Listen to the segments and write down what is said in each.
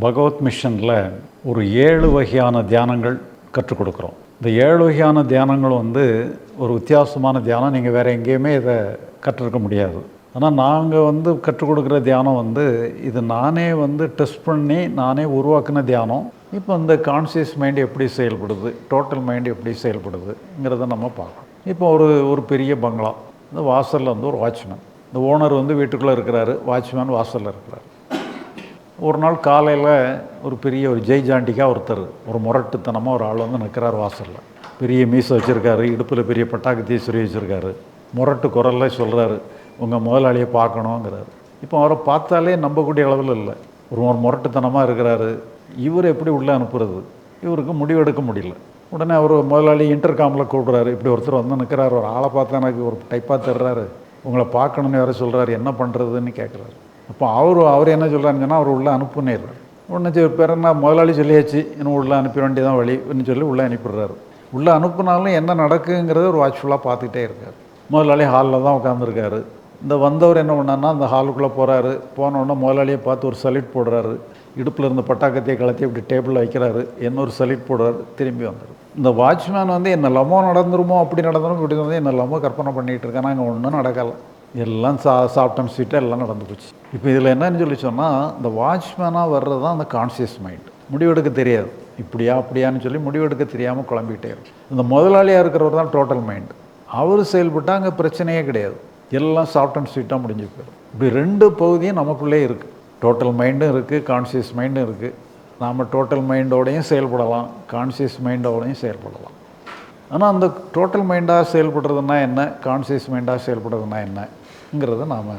பகவத் மிஷனில் ஒரு ஏழு வகையான தியானங்கள் கற்றுக் கொடுக்குறோம். இந்த ஏழு வகையான தியானங்கள் வந்து ஒரு வித்தியாசமான தியானம். நீங்கள் வேறு எங்கேயுமே இதை கற்றுருக்க முடியாது. ஆனால் நாங்கள் வந்து கற்றுக் கொடுக்குற தியானம் வந்து இது நானே வந்து டெஸ்ட் பண்ணி நானே உருவாக்கின தியானம். இப்போ இந்த கான்சியஸ் மைண்ட் எப்படி செயல்படுது டோட்டல் மைண்ட் எப்படி செயல்படுதுங்கிறத நம்ம பார்க்கணும். இப்போ ஒரு ஒரு பெரிய பங்களா. இந்த வாசலில் வந்து ஒரு வாட்ச்மேன். இந்த ஓனர் வந்து வீட்டுக்குள்ளே இருக்கிறாரு வாட்ச்மேன் வாசலில் இருக்கிறார். ஒரு நாள் காலையில் ஒரு பெரிய ஒரு ஜெய் ஜாண்டிக்காக ஒருத்தர் ஒரு முரட்டுத்தனமாக ஒரு ஆள் வந்து நிற்கிறார் வாசலில். பெரிய மீசை வச்சுருக்காரு இடுப்பில் பெரிய பட்டாக்கு தீசுரி வச்சுருக்காரு. முரட்டு குரலில் சொல்கிறாரு உங்கள் முதலாளியை பார்க்கணுங்கிறாரு இப்போ அவரை பார்த்தாலே நம்பக்கூடிய அளவில் இல்லை. ஒரு ஒரு முரட்டுத்தனமாக இருக்கிறாரு. இவர் எப்படி உள்ளே அனுப்புறது? இவருக்கு முடிவெடுக்க முடியல. உடனே அவர் முதலாளி இன்டர்காமில் கூப்பிட்றாரு. இப்படி ஒருத்தர் வந்து நிற்கிறாரு ஒரு ஆளை பார்த்தா எனக்கு ஒரு டைப்பாக தர்றாரு. உங்களை பார்க்கணுன்னு வேறு சொல்கிறாரு என்ன பண்ணுறதுன்னு கேட்குறாரு அப்போ அவர் அவர் என்ன சொல்கிறாருன்னு சொன்னால் அவர் உள்ளே அனுப்புனேறாரு ஒன்று சரி பேர் என்ன முதலாளி சொல்லியாச்சு இன்னும் உள்ளே அனுப்ப வேண்டியதான் வழின்னு சொல்லி உள்ளே அனுப்பிடுறாரு. உள்ளே அனுப்புனாலும் என்ன நடக்குங்கிறத ஒரு வாட்ச்ஃபுல்லாக பார்த்துக்கிட்டே இருக்கார். முதலாளி ஹாலில் தான் உட்காந்துருக்காரு இந்த வந்தவர் என்ன பண்ணார்னா அந்த ஹாலுக்குள்ளே போகிறாரு போனோடனே முதலாளியை பார்த்து ஒரு சல்யூட் போடுறாரு. இடுப்பில் இருந்த பட்டாக்கத்தையை கலத்தி இப்படி டேபிளில் வைக்கிறாரு. இன்னொரு சல்யூட் போடுறாரு திரும்பி வந்துடும் இந்த வாட்ச்மேன் வந்து என்னெல்லாமோ நடந்துருமோ அப்படி நடந்துரும் இப்படி வந்து என்னெல்லாமோ கற்பனை பண்ணிகிட்டு இருக்கேன் அங்கே ஒன்றும் நடக்கலை. எல்லாம் சா சாப்பிட்டன் ஸ்வீட்டாக எல்லாம் நடந்து போச்சு. இப்போ இதில் என்னன்னு சொல்லி சொன்னால் இந்த வாட்ச்மேனாக வர்றது தான் அந்த கான்சியஸ் மைண்ட் முடிவெடுக்க தெரியாது. இப்படியா அப்படியான்னு சொல்லி முடிவெடுக்க தெரியாமல் குழம்பிக்கிட்டே இருக்கும். இந்த முதலாளியாக இருக்கிறவர் தான் டோட்டல் மைண்ட் அவர் செயல்பட்டால் அங்கே பிரச்சனையே கிடையாது. எல்லாம் சாஃப்ட் அண்ட் ஸ்வீட்டாக முடிஞ்சு போயிடும். இப்படி ரெண்டு பகுதியும் நமக்குள்ளே இருக்குது டோட்டல் மைண்டும் இருக்குது கான்சியஸ் மைண்டும் இருக்குது நாம் டோட்டல் மைண்டோடையும் செயல்படலாம் கான்சியஸ் மைண்டோடையும் செயல்படலாம். ஆனால் அந்த டோட்டல் மைண்டாக செயல்படுறதுனா என்ன? கான்சியஸ் மைண்டாக செயல்படுறதுனா ங்கிறத நாம்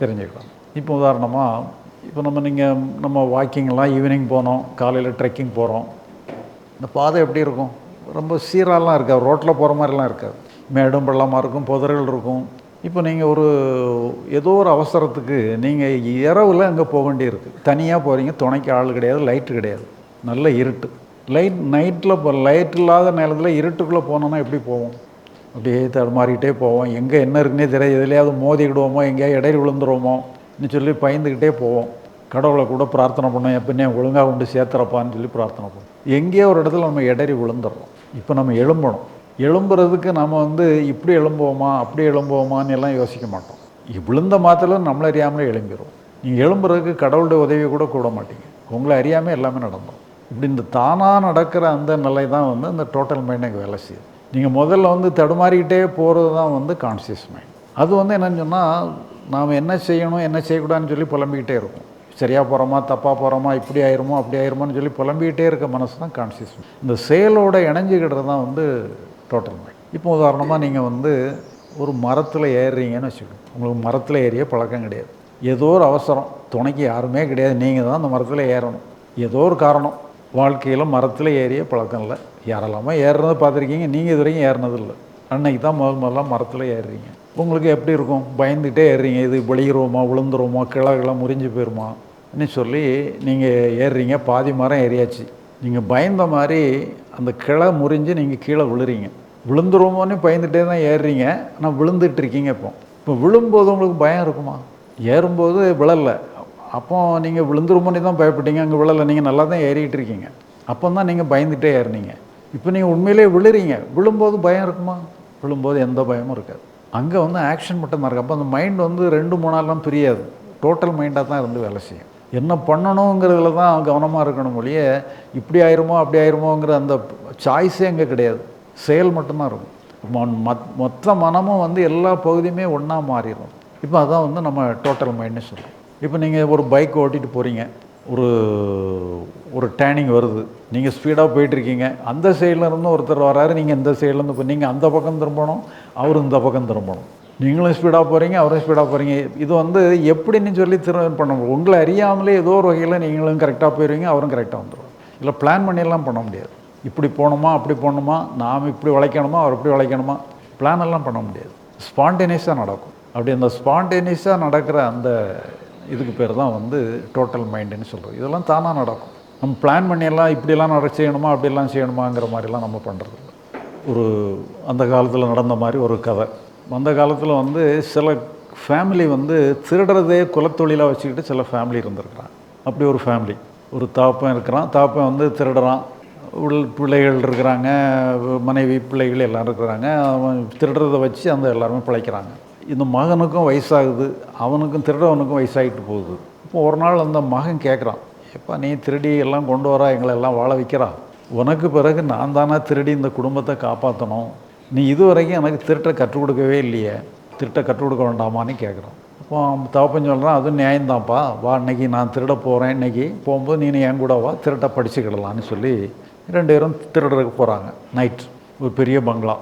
தெரிஞ்சுக்கலாம். இப்போ உதாரணமாக இப்போ நம்ம நீங்கள் நம்ம வாக்கிங்லாம் ஈவினிங் போனோம் காலையில் ட்ரெக்கிங் போகிறோம் இந்த பாதை எப்படி இருக்கும்? ரொம்ப சீராலாம் இருக்காது. ரோட்டில் போகிற மாதிரிலாம் இருக்காது. மேடும் பள்ளமாக இருக்கும் புதர்கள் இருக்கும். இப்போ நீங்கள் ஒரு ஏதோ ஒரு அவசரத்துக்கு நீங்கள் இரவில் அங்கே போக வேண்டியிருக்கு. தனியாக போகிறீங்க துணைக்கு ஆள் கிடையாது லைட்டு கிடையாது. நல்ல இருட்டு. லைட் நைட்டில் இப்போ லைட் இல்லாத நேரத்தில் இருட்டுக்குள்ளே போனோன்னா எப்படி போவோம்? அப்படியே தடுமாறிக்கிட்டே போவோம். எங்கே என்ன இருக்குன்னே தெரியாது. எதுலையாவது மோதிக்கிடுவோமோ எங்கேயாவது இடையில விழுந்துருவோமோன்னு சொல்லி பயந்துக்கிட்டே போவோம். கடவுளை கூட பிரார்த்தனை பண்ணோம் எப்படின்னே ஒழுங்காக கொண்டு சேர்த்துறப்பான்னு சொல்லி பிரார்த்தனை பண்ணோம் எங்கேயோ ஒரு இடத்துல நம்ம இடறி விழுந்துடுறோம். இப்போ நம்ம எழும்பணும். எழும்புறதுக்கு நம்ம வந்து இப்படி எழும்புவோமா அப்படி எழும்புவோமான்னு எல்லாம் யோசிக்க மாட்டோம். விழுந்த மாத்திரம் நம்மளை அறியாமலே எழும்பிடுவோம் நீங்கள் எழும்புறதுக்கு கடவுளுடைய உதவி கூட கூட மாட்டீங்க. உங்களை அறியாமல் எல்லாமே நடந்தோம் இப்படி இந்த தானாக நடக்கிற அந்த நிலை தான் வந்து அந்த டோட்டல் மைண்டுக்கு வேலை செய்யுது. நீங்கள் முதல்ல வந்து தடுமாறிக்கிட்டே போகிறது தான் வந்து கான்சியஸ் மைண்ட் அது வந்து என்னன்னு சொன்னால் நாம் என்ன செய்யணும் என்ன செய்யக்கூடாதுன்னு சொல்லி புலம்பிக்கிட்டே இருக்கும். சரியாக போகிறோமா தப்பாக போகிறோமா இப்படி ஆயிருமோ அப்படி ஆயிருமோன்னு சொல்லி புலம்பிக்கிட்டே இருக்க மனசு தான் கான்சியஸ் இந்த செயலோட இணைஞ்சிக்கிட்டது தான் வந்து டோட்டல் மைண்ட் இப்போ உதாரணமாக நீங்கள் வந்து ஒரு மரத்தில் ஏறுறீங்கன்னு வச்சுக்கோங்க. உங்களுக்கு மரத்தில் ஏறிய பழக்கம் கிடையாது. ஏதோ ஒரு அவசரம் துணைக்கு யாருமே கிடையாது. நீங்கள் தான் அந்த மரத்தில் ஏறணும். ஏதோ ஒரு காரணம். வாழ்க்கையில் மரத்தில் ஏறிய பழக்கம் இல்லை. யாரெல்லாமோ ஏறுறது பார்த்துருக்கீங்க. நீங்கள் இது வரைக்கும் ஏறினது இல்லை அன்னைக்கு தான் முதல் முதல்ல மரத்தில் ஏறுறீங்க. உங்களுக்கு எப்படி இருக்கும்? பயந்துகிட்டே ஏறுறீங்க. இது விழுகிறோமா விழுந்துருவோமா கிழக்கெல்லாம் முறிஞ்சு போயிருமான்னு சொல்லி நீங்கள் ஏறுறீங்க. பாதி மரம் ஏறியாச்சு. நீங்கள் பயந்த மாதிரி அந்த கிளை முறிஞ்சு நீங்கள் கீழே விழுறீங்க. விழுந்துருவோமோன்னு பயந்துட்டே தான் ஏறுறீங்க. ஆனால் விழுந்துட்டு இருக்கீங்க இப்போ. இப்போ விழும்போது உங்களுக்கு பயம் இருக்குமா? ஏறும்போது விழலை. அப்போ நீங்கள் விழுந்துருமோன்னு தான் பயப்பட்டீங்க அங்கே விழலை நீங்கள் நல்லா தான் ஏறிக்கிட்டு இருக்கீங்க அப்போ தான் நீங்கள் பயந்துகிட்டே ஏறினீங்க. இப்போ நீங்கள் உண்மையிலே விழுறீங்க. விழும்போது பயம் இருக்குமா? விழும்போது எந்த பயமும் இருக்காது. அங்கே வந்து ஆக்ஷன் மட்டும்தான் இருக்குது அப்போ அந்த மைண்ட் வந்து ரெண்டு மூணு நாள்லாம் பிரியாது டோட்டல் மைண்டாக தான் இருந்து வேலை செய்யும். என்ன பண்ணணுங்கிறதுல தான் கவனமாக இருக்கணும் ஒழிய இப்படி ஆயிருமோ அப்படி ஆயிருமோங்கிற அந்த சாய்ஸே அங்கே கிடையாது. செயல் மட்டும்தான் இருக்கும். மொ- மொத்த மனமும் வந்து எல்லா பகுதியுமே ஒன்றா மாறிடும். இப்போ அதான் வந்து நம்ம டோட்டல் மைண்ட்னு சொல்லுவோம் இப்போ நீங்கள் ஒரு பைக் ஓட்டிகிட்டு போகிறீங்க ஒரு ஒரு டேனிங் வருது. நீங்கள் ஸ்பீடாக போயிட்டுருக்கீங்க. அந்த சைடில் ஒருத்தர் வராரு. நீங்கள் இந்த சைட்லேருந்து இப்போ நீங்கள் அந்த பக்கம் திரும்பணும். அவர் இந்த பக்கம் திரும்பணும். நீங்களும் ஸ்பீடாக போகிறீங்க அவரும் ஸ்பீடாக போகிறீங்க இது வந்து எப்படின்னு சொல்லி திரும்ப பண்ண முடியும். உங்களை அறியாமலே ஏதோ ஒரு வகையில் நீங்களும் கரெக்டாக போயிடுவீங்க அவரும் கரெக்டாக வந்துடும் இல்லை பிளான் பண்ணியெல்லாம் பண்ண முடியாது. இப்படி போகணுமா அப்படி போகணுமா நாம் இப்படி உழைக்கணுமா அவர் இப்படி உழைக்கணுமா பிளான் எல்லாம் பண்ண முடியாது. ஸ்பான்டேனியஸாக நடக்கும். அப்படி அந்த ஸ்பான்டேனியஸாக நடக்கிற அந்த இதுக்கு பேர் தான் வந்து டோட்டல் மைண்டுன்னு சொல்கிறது இதெல்லாம் தானாக நடக்கும். நம்ம பிளான் பண்ணியெல்லாம் இப்படியெல்லாம் நட செய்யணுமா அப்படிலாம் செய்யணுமாங்கிற மாதிரிலாம் நம்ம பண்ணுறது ஒரு அந்த காலத்தில் நடந்த மாதிரி ஒரு கதை. அந்த காலத்தில் வந்து சில ஃபேமிலி வந்து திருடுறதே குலத்தொழிலாக வச்சுக்கிட்டு சில ஃபேமிலி இருந்திருக்கிறாங்க. அப்படி ஒரு ஃபேமிலி ஒரு தாப்பன் இருக்கிறான். தாப்பன் வந்து திருடுறான். உள் பிள்ளைகள் இருக்கிறாங்க மனைவி பிள்ளைகள் எல்லாம் இருக்கிறாங்க. அவன் திருடுறதை வச்சு அந்த எல்லாருமே பிழைக்கிறாங்க. இந்த மகனுக்கும் வயசாகுது அவனுக்கும் திருடவனுக்கும் வயசாகிட்டு போகுது. இப்போ ஒரு நாள் அந்த மகன் கேட்குறான் எப்பா நீ திருடி எல்லாம் கொண்டு வரா எங்களை எல்லாம் வாழ வைக்கிறா? உனக்கு பிறகு நான் தானே திருடி இந்த குடும்பத்தை காப்பாற்றணும் நீ இது வரைக்கும் எனக்கு திருட்டை கற்றுக் கொடுக்கவே இல்லையே. திருட்டை கற்றுக் கொடுக்க வேண்டாமான்னு கேட்குறான். அப்போ அவன் சொல்கிறான் அதுவும் நியாயம்தான்ப்பா. வா இன்னைக்கு நான் திருட போகிறேன் இன்றைக்கி போகும்போது நீ என் கூட வா. திருட்டை படிச்சுக்கிடலான்னு சொல்லி ரெண்டு பேரும் திருடருக்கு போகிறாங்க நைட். ஒரு பெரிய பங்களா.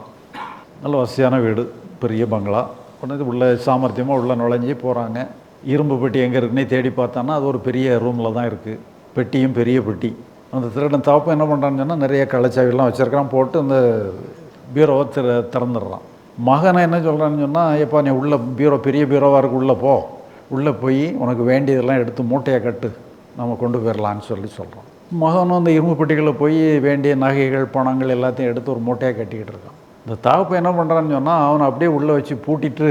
நல்ல வசதியான வீடு. பெரிய பங்களா. உடனே உள்ள சாமர்த்தியமாக உள்ளே நுழைஞ்சி போகிறாங்க இரும்பு பெட்டி எங்கே இருக்குன்னே தேடி பார்த்தான்னா அது ஒரு பெரிய ரூமில் தான் இருக்குது பெட்டியும் பெரிய பெட்டி. அந்த திருடன் தவப்பம் என்ன பண்ணுறான்னு சொன்னால் நிறைய கலைச்சாவிலாம் வச்சுருக்கிறான் போட்டு அந்த பீரோவை திற திறந்துடுறான். மகனை என்ன சொல்கிறான்னு சொன்னால் எப்பா நீ உள்ள பீரோ பெரிய பீரோவாக இருக்கு உள்ளே போ. உள்ளே போய் உனக்கு வேண்டியதெல்லாம் எடுத்து மூட்டையை கட்டு. நம்ம கொண்டு போயிடலான்னு சொல்லி சொல்கிறோம் மகனும் அந்த இரும்பு பெட்டிகளில் போய் வேண்டிய நகைகள் பணங்கள் எல்லாத்தையும் எடுத்து ஒரு மூட்டையாக கட்டிக்கிட்டு இருக்கான். இந்த தாப்பு என்ன பண்ணுறான்னு சொன்னால் அவனை அப்படியே உள்ளே வச்சு பூட்டிட்டு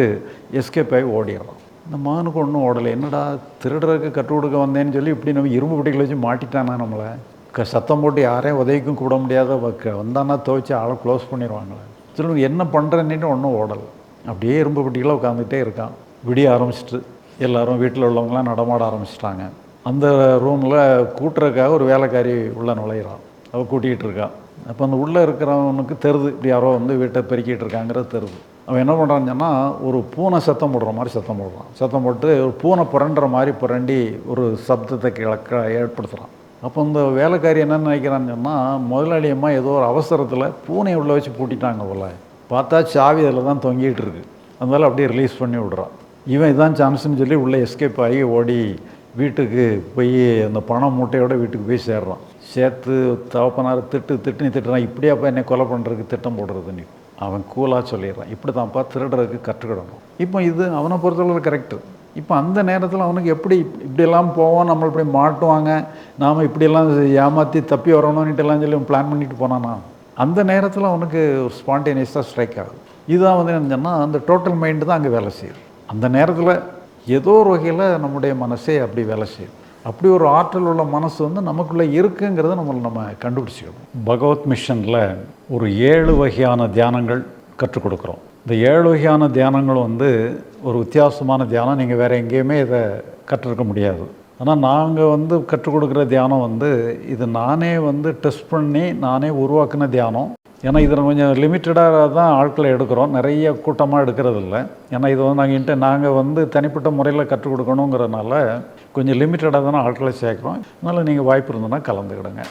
எஸ்கேப் ஆகி ஓடிடுறான் இந்த மகனுக்கு ஒன்றும் ஓடலை. என்னடா திருடுறதுக்கு கற்றுக் கொடுக்க வந்தேன்னு சொல்லி இப்படி நம்ம இரும்பு பெட்டிகளை வச்சு மாட்டிட்டானா நம்மளை? க சத்தம் போட்டு யாரையும் உதவிக்கும் கூட முடியாத வந்தானா துவைச்சி ஆளை க்ளோஸ் பண்ணிடுவாங்களே. திரும்ப என்ன பண்ணுறேன்னு ஒன்றும் ஓடலை. அப்படியே இரும்பு பெட்டிகளை உட்காந்துட்டே இருக்கான். விடிய ஆரம்பிச்சிட்டு எல்லாரும் வீட்டில் உள்ளவங்களாம் நடமாட ஆரம்பிச்சிட்டாங்க. அந்த ரூமில் கூட்டுறதுக்காக ஒரு வேலைக்காரி உள்ளே நுழையிறான். அவள் கூட்டிகிட்டு இருக்கான் அப்போ அந்த உள்ளே இருக்கிறவனுக்கு தெருது. இப்படி யாரோ வந்து வீட்டை பெருக்கிட்டு இருக்காங்கிறது தெருது. அவன் என்ன பண்ணுறான்னு சொன்னால் ஒரு பூனை சத்தம் போடுற மாதிரி சத்தம் போடுறான். சத்தம் போட்டு ஒரு பூனை புரண்டுற மாதிரி புரண்டி ஒரு சப்தத்தை கிழக்க ஏற்படுத்துகிறான் அப்போ இந்த வேலைக்காரி என்ன நினைக்கிறான்னு சொன்னால் முதலாளியம்மா ஏதோ ஒரு அவசரத்தில் பூனையை உள்ளே வச்சு பூட்டிட்டாங்க போல. பார்த்தா சாவி அதில் தான் தொங்கிட்டு இருக்கு. அதனால அப்படியே ரிலீஸ் பண்ணி விடுறான். இவன் இதான் சான்ஸ்னு சொல்லி உள்ளே எஸ்கேப் ஆகி ஓடி வீட்டுக்கு போய் அந்த பணம் மூட்டையோட வீட்டுக்கு போய் சேர்றான். சேர்த்து தவப்பனார் திட்டு திட்டு நீ திட்டுறான் இப்படியாப்பா என்னை கொலை பண்ணுறதுக்கு திட்டம் போடுறது நீ. அவன் கூலாக சொல்லிடுறான். இப்படி தான்ப்பா திருடுறதுக்கு கற்றுக்கிடணும் இப்போ இது அவனை பொறுத்தளவு கரெக்டு இப்போ அந்த நேரத்தில் அவனுக்கு எப்படி இப்படியெல்லாம் போவோம் நம்மளை இப்படி மாட்டுவாங்க நாம் இப்படியெல்லாம் ஏமாற்றி தப்பி வரணும்னுட்டுலாம் சொல்லி பிளான் பண்ணிட்டு போனானா? அந்த நேரத்தில் அவனுக்கு ஸ்பான்டேனியஸாக ஸ்ட்ரைக் ஆகுது. இதுதான் வந்து என்னன்னா அந்த டோட்டல் மைண்டு தான் அங்கே வேலை செய்யுது. அந்த நேரத்தில் ஏதோ ஒரு வகையில் நம்முடைய மனசே அப்படி வேலை செய்யுது. அப்படி ஒரு ஆற்றல் உள்ள மனசு வந்து நமக்குள்ளே இருக்குங்கிறத நம்ம நம்ம கண்டுபிடிச்சிக்கணும். பகவத் மிஷனில் ஒரு ஏழு வகையான தியானங்கள் கற்றுக் கொடுக்குறோம். இந்த ஏழு வகையான தியானங்கள் வந்து ஒரு வித்தியாசமான தியானம். நீங்கள் வேறு எங்கேயுமே இதை கற்றுருக்க முடியாது. ஆனால் நாங்கள் வந்து கற்றுக் கொடுக்குற தியானம் வந்து இது நானே வந்து டெஸ்ட் பண்ணி நானே உருவாக்கின தியானம். ஏன்னா இதில் கொஞ்சம் லிமிட்டடாக தான் ஆட்களை எடுக்கிறோம். நிறைய கூட்டமாக எடுக்கிறது இல்லை ஏன்னா இது வந்து நாங்கள் இன்ட்டு நாங்கள் வந்து தனிப்பட்ட முறையில் கற்றுக் கொடுக்கணுங்கிறதுனால கொஞ்சம் லிமிட்டடாக தானே ஆட்களை சேர்க்குறோம். அதனால் நீங்கள் வாய்ப்பு இருந்ததுன்னா கலந்துக்கிடுங்க.